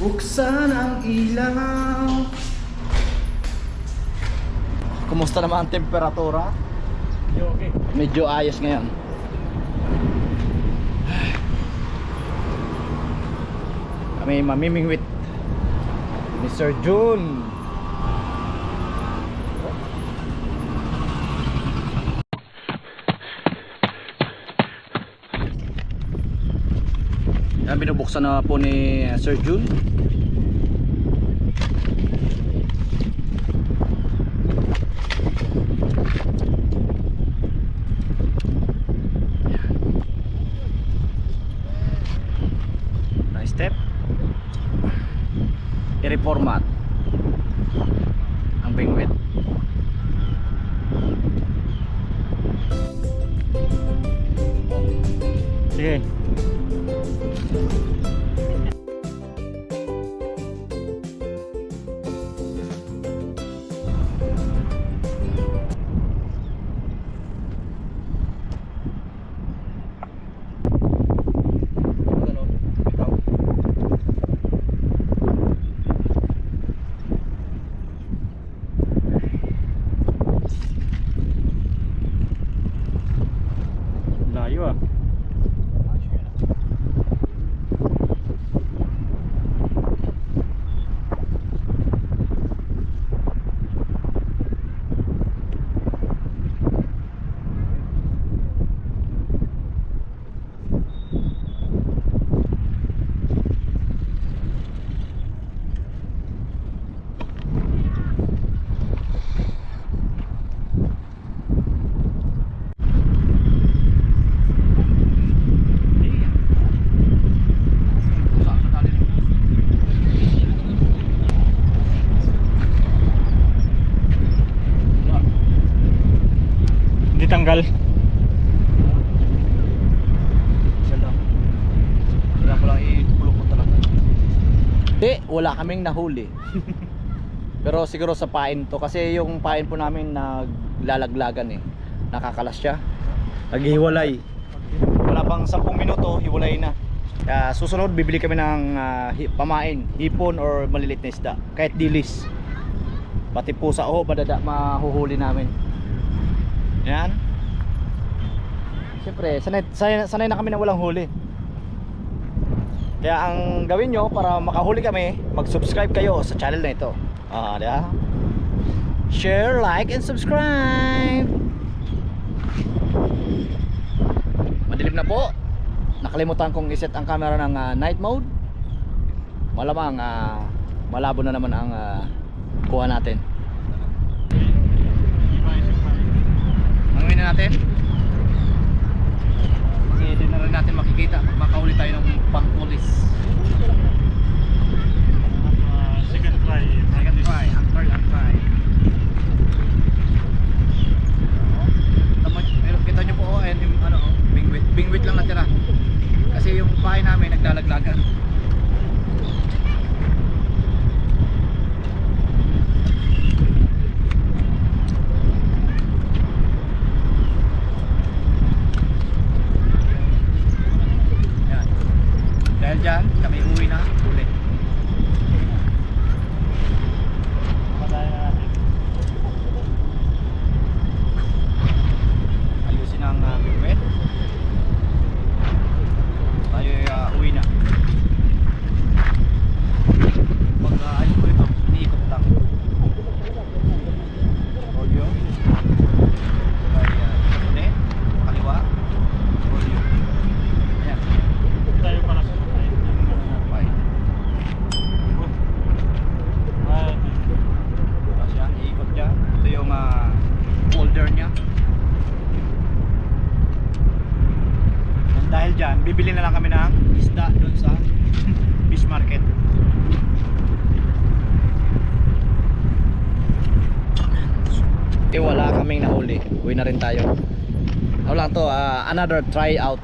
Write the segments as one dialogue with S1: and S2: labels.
S1: Buksan ang ilaw. Kumusta naman ang temperatura?
S2: Okay.
S1: Medyo ayos ngayon. Kami mamimingwit ni Sir June. Yan binubuksan na po ni Sir June. Nice step. I-reformat ang bingwit.
S2: Sige. Hindi,
S1: wala kaming nahuli. Pero siguro sa pain to kasi yung pain po namin naglalaglagan eh. Nakakalas siya. Naghiwalay. Wala pang 10 minuto, hiwalay na. Kaya susunod bibili kami ng ah, hi- pamain, hipon or malilit na isda, kahit dilis. Pati pusa o madada mahuhuli namin. Yan. Siyempre, sanay, sanay, sanay na kami na walang huli. Kaya ang gawin nyo para makahuli kami, mag-subscribe kayo sa channel na ito. Ah, di ba? Share, like, and subscribe! Madilim na po. Nakalimutan kong iset ang camera ng ah, night mode. Malamang ah, malabo na naman ang ah, kuha natin. Ang na natin? Di na rin natin makikita pag makahuli tayo ng pangpulis.
S2: second try.
S1: Second try, ang third ang try. Pero kita nyo po oh, yung ano, oh, bingwit. Bingwit lang natira. Kasi yung pahay namin naglalaglagan. Yan. Dahil dyan, kami uwi na 50 wala kaming nahuli. Uwi na rin tayo. Ano lang to uh, another try out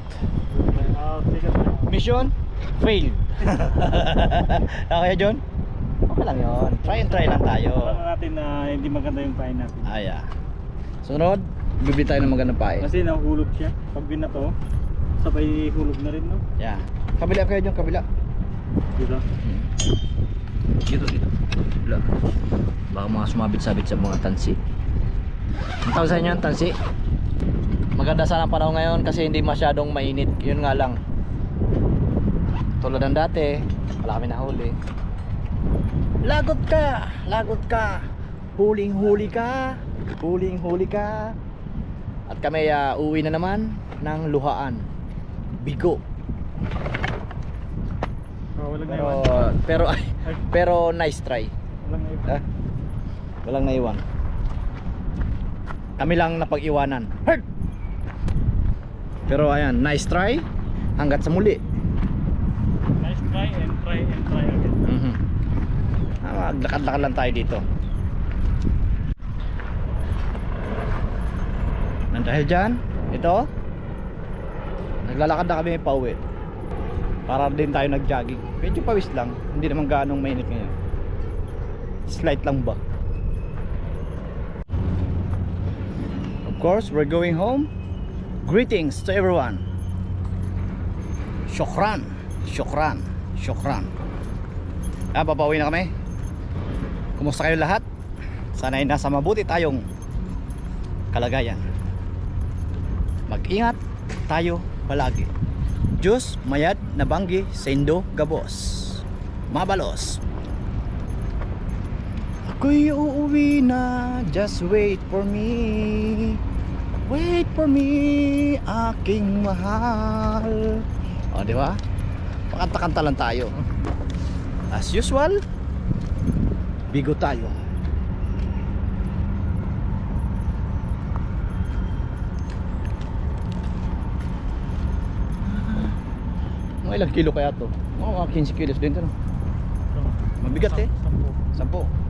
S1: mission failed. Okay John? Okay lang yun. Try and try lang tayo.
S2: Alam natin na uh, hindi maganda yung pain natin.
S1: Ah yeah. Sunod bibili tayo ng magandang pain
S2: kasi nahulog siya. Pag binato sabay hulog na rin no?
S1: Yeah. Kabila kayo John kabila.
S2: Dito
S1: hmm. dito dito. Kabila. Baka mga sumabit-sabit sa mga tansi. Ang tawag sa inyo yung tansi? Maganda sana ang panahon ngayon kasi hindi masyadong mainit. Yun nga lang. Tulad ng dati, wala kami nahuli. Lagot ka! Lagot ka! Huling huli ka! Huling huli ka! At kami ah, uwi na naman ng luhaan. Bigo.
S2: Oh, walang
S1: Pero, pero,
S2: Ay,
S1: pero nice try.
S2: walang naiwan.
S1: Ha? Walang naiwan. Kami lang napag-iwanan. Hurt! Pero ayan, nice try. Hanggat sa muli.
S2: Nice try and try and try again.
S1: Mhm. Ah, Maglakad-lakad lang tayo dito. Nang dahil dyan, ito, naglalakad na kami pauwi. Para din tayo nag-jogging. Medyo pawis lang, hindi naman ganong mainit ngayon. Slight lang ba? Course, we're going home. Greetings to everyone. Shukran, shukran, shukran. Ah, babawi na kami. Kumusta kayo lahat? Sana ay nasa mabuti tayong kalagayan. Mag-ingat tayo palagi. Diyos, mayad, nabanggi, sendo, gabos. Mabalos. Ako'y uuwi na, just wait for me. Wait for me, aking mahal. O, di ba? Pakanta-kanta lang tayo. As usual, bigo tayo. Mga ilang kilo kaya to? Mga mga 15 kilos din to no? Mabigat eh.
S2: Sampo.
S1: Sampo.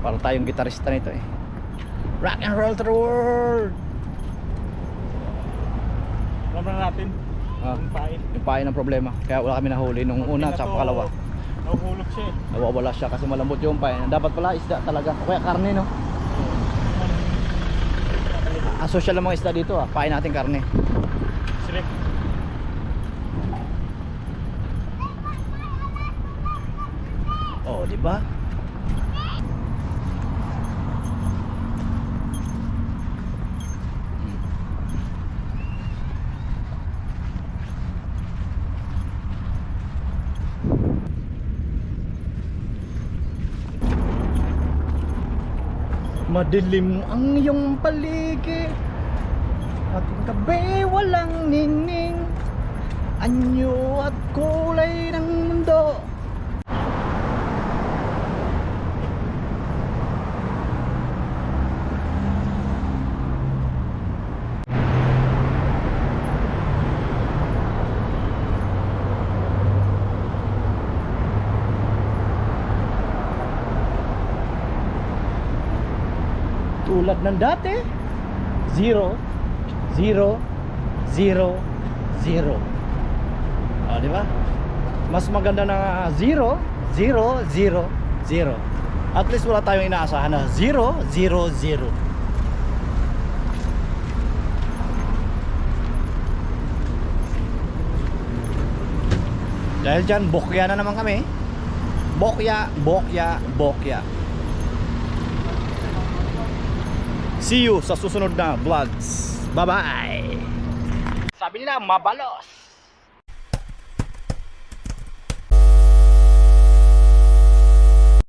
S1: Para tayong gitarista nito eh. Rock and roll to the world!
S2: Alam na natin.
S1: Ah,
S2: Yung pain.
S1: yung pain ang problema. Kaya wala kami nahuli nung una at pangalawa.
S2: Nahuhulog siya eh.
S1: Nawawala siya kasi malambot yung pain. Dapat pala isda talaga. Kaya karne no? Asosyal ang mga isda dito ah. Pain natin karne.
S2: Sirek.
S1: Oh, di ba? Madilim ang iyong paligid At gabi walang ningning. Anyo at kulay ng mundo tulad ng dati 0 0 0 0 ah di ba? Mas maganda na 0 0 0 0 at least wala tayong inaasahan na 0 0 0 dahil dyan bokya na naman kami. Bokya bokya bokya See you sa susunod na vlogs. Bye-bye! Sabi nila, mabalos!